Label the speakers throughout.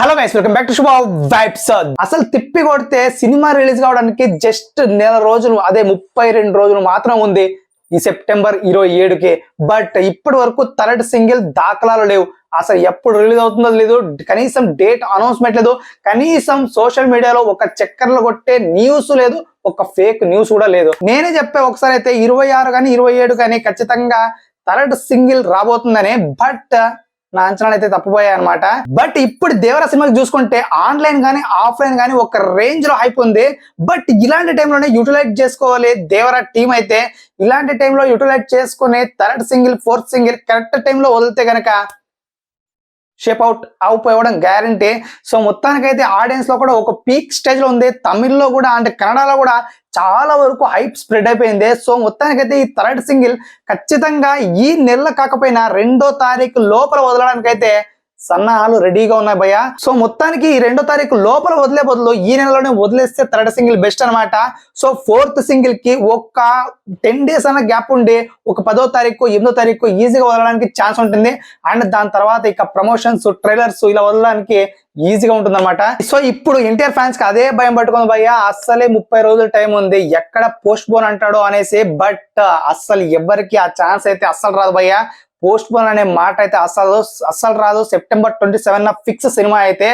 Speaker 1: Hello guys welcome back to Shubha Vibes అసలు తిప్పి కొడితే సినిమా రిలీజ్ కావడానికి జస్ట్ నెల రోజులు అదే ముప్పై రెండు రోజులు మాత్రం ఉంది ఈ సెప్టెంబర్ ఇరవై ఏడుకి. బట్ ఇప్పటి వరకు థర్డ్ సింగిల్ దాఖలాలు లేవు. అసలు ఎప్పుడు రిలీజ్ అవుతుందో లేదు కనీసం డేట్ అనౌన్స్మెంట్ లేదు. కనీసం సోషల్ మీడియాలో ఒక చక్కర్లు కొట్టే న్యూస్ లేదు. ఒక ఫేక్ న్యూస్ కూడా లేదు. నేనే చెప్పే ఒకసారి అయితే ఇరవై ఆరు కానీ ఇరవై ఏడు కానీ ఖచ్చితంగా థర్డ్ సింగిల్ రాబోతుందని. బట్ నా అంచనాలు అయితే తప్పిపోయాయి అనమాట బట్ ఇప్పుడు దేవర సినిమాకి చూసుకుంటే ఆన్లైన్ కానీ ఆఫ్లైన్ కానీ ఒక రేంజ్లో హైప్ ఉంది. బట్ ఇలాంటి టైంలోనే యూటిలైజ్ చేసుకోవాలి దేవర టీం అయితే. ఇలాంటి టైంలో యూటిలైజ్ చేసుకుని third single fourth single correct టైంలో వదిలితే గనక షేప్ అవుట్ అయిపోవడం గ్యారంటీ సో మొత్తానికైతే ఆడియన్స్లో కూడా ఒక పీక్ స్టేజ్లో ఉంది. తమిళ్ళో కూడా అంటే కన్నడలో కూడా చాలా వరకు హైప్ స్ప్రెడ్ అయిపోయింది. సో మొత్తానికైతే ఈ థర్డ్ సింగిల్ ఖచ్చితంగా ఈ నెల కాకపోయినా రెండో తారీఖు లోపల వదలడానికైతే సన్నాహాలు రెడీగా ఉన్నాయి భయ సో మొత్తానికి ఈ రెండో తారీఖు లోపల వదిలే బదులు ఈ నెలలోనే వదిలేస్తే థర్డ్ సింగిల్ బెస్ట్ అన్నమాట. సో ఫోర్త్ సింగిల్కి ఒక టెన్ డేస్ అన్న గ్యాప్ ఉండి ఒక పదో తారీఖు ఎనిమిదో తారీఖు ఈజీగా వదలడానికి ఛాన్స్ ఉంటుంది. అండ్ దాని తర్వాత ఇక ప్రమోషన్స్ ట్రైలర్స్ ఇలా వదలడానికి ఈజీగా ఉంటుంది సో ఇప్పుడు ఎన్టీఆర్ ఫ్యాన్స్కి అదే భయం పట్టుకుంది భయ్య. అస్సలే ముప్పై రోజుల టైం ఉంది. ఎక్కడ పోస్ట్ పోన్ అంటాడో అనేసి బట్ అస్సలు ఎవరికి ఆ ఛాన్స్ అయితే అస్సలు రాదు భయ్య. పోస్ట్ పోన్ అనే మాట అయితే అస్సలు అస్సలు రాదు. September twenty seven fix cinema అయితే.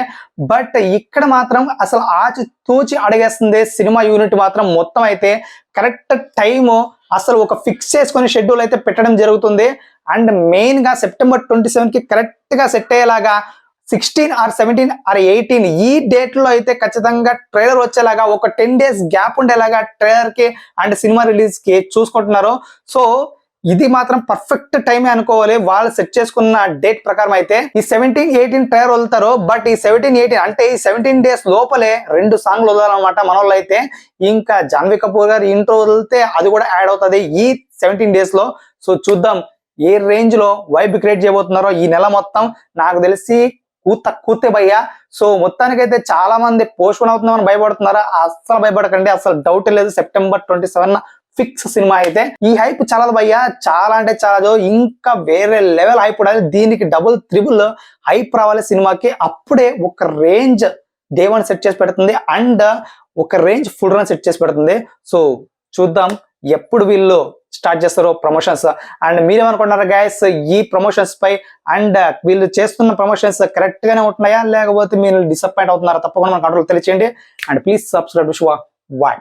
Speaker 1: బట్ ఇక్కడ మాత్రం అసలు ఆచి తూచి అడిగేస్తుంది సినిమా యూనిట్ మాత్రం మొత్తం అయితే. కరెక్ట్ టైము అసలు ఒక ఫిక్స్ చేసుకుని షెడ్యూల్ అయితే పెట్టడం జరుగుతుంది. అండ్ మెయిన్గా సెప్టెంబర్ ట్వంటీ సెవెన్కి సెట్ అయ్యేలాగా sixteen or seventeen or eighteen ఈ డేట్లో అయితే ఖచ్చితంగా ట్రైలర్ వచ్చేలాగా ఒక టెన్ డేస్ గ్యాప్ ఉండేలాగా ట్రైలర్కి అండ్ సినిమా రిలీజ్కి చూసుకుంటున్నారు. సో ఇది మాత్రం పర్ఫెక్ట్ టైమే అనుకోవాలి. వాళ్ళు సెట్ చేసుకున్న డేట్ ప్రకారం అయితే ఈ సెవెంటీన్ ఎయిటీన్ టైర్ వదులుతారు. బట్ ఈ సెవెంటీన్ ఎయిటీన్ అంటే ఈ సెవెంటీన్ డేస్ లోపలే రెండు సాంగ్లు వదలాలన్నమాట మన వాళ్ళు అయితే. ఇంకా జాన్వీ కపూర్ గారు ఇంట్రో వదిలితే అది కూడా యాడ్ అవుతుంది ఈ సెవెంటీన్ డేస్లో. సో చూద్దాం ఏ రేంజ్లో వైబ్ క్రియేట్ చేయబోతున్నారో ఈ నెల మొత్తం. నాకు తెలిసి కూత కూతే భయ్యా. సో మొత్తానికైతే చాలా మంది పోస్ట్ పోన్ అవుతుందని భయపడుతున్నారా? అస్సలు భయపడకండి. అసలు డౌట్ లేదు. September twenty seven fix cinema అయితే. ఈ హైప్ చాలా భయ్యా. చాలా అంటే చాలా ఇంకా వేరే లెవెల్ హైప్ ఉండాలి. దీనికి డబుల్ త్రిబుల్ హైప్ రావాలి సినిమాకి. అప్పుడే ఒక రేంజ్ దేవాన్ని సెట్ చేసి పెడుతుంది. అండ్ ఒక రేంజ్ ఫుల్ రన్ సెట్ చేసి పెడుతుంది. సో చూద్దాం ఎప్పుడు వీళ్ళు స్టార్ట్ చేస్తారో ప్రమోషన్స్. అండ్ మీరేమనుకుంటున్నారు గైస్ ఈ ప్రమోషన్స్ పై అండ్ వీళ్ళు చేస్తున్న ప్రమోషన్స్ కరెక్ట్ గానే ఉంటున్నాయా? లేకపోతే మీరు డిసప్పాయింట్ అవుతున్నారా? తప్పకుండా మన కంట్రోల్ తెలియచేయండి. అండ్ ప్లీజ్ సబ్స్క్రైబ్ షువా వై